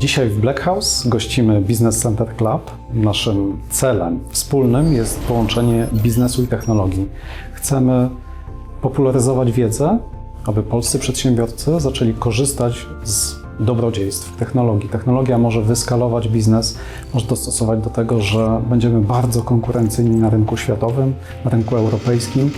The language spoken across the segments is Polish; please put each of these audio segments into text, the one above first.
Dzisiaj w Black House gościmy Business Center Club. Naszym celem wspólnym jest połączenie biznesu i technologii. Chcemy popularyzować wiedzę, aby polscy przedsiębiorcy zaczęli korzystać z dobrodziejstw technologii. Technologia może wyskalować biznes, może dostosować do tego, że będziemy bardzo konkurencyjni na rynku światowym, na rynku europejskim.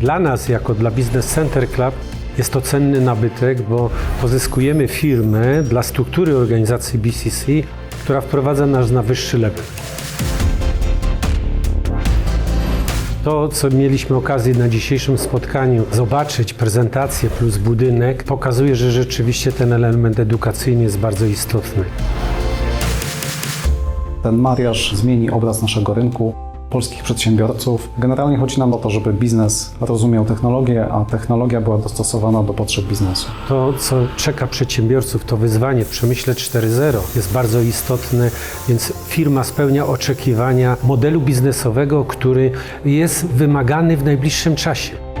Dla nas, jako dla Business Center Club, jest to cenny nabytek, bo pozyskujemy firmę dla struktury organizacji BCC, która wprowadza nas na wyższy level. To, co mieliśmy okazję na dzisiejszym spotkaniu zobaczyć, prezentację plus budynek, pokazuje, że rzeczywiście ten element edukacyjny jest bardzo istotny. Ten mariaż zmieni obraz naszego rynku, polskich przedsiębiorców. Generalnie chodzi nam o to, żeby biznes rozumiał technologię, a technologia była dostosowana do potrzeb biznesu. To, co czeka przedsiębiorców, to wyzwanie w przemyśle 4.0 jest bardzo istotne, więc firma spełnia oczekiwania modelu biznesowego, który jest wymagany w najbliższym czasie.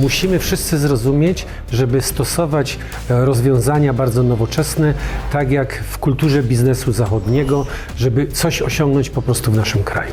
Musimy wszyscy zrozumieć, żeby stosować e, rozwiązania bardzo nowoczesne, tak jak w kulturze biznesu zachodniego, żeby coś osiągnąć po prostu w naszym kraju.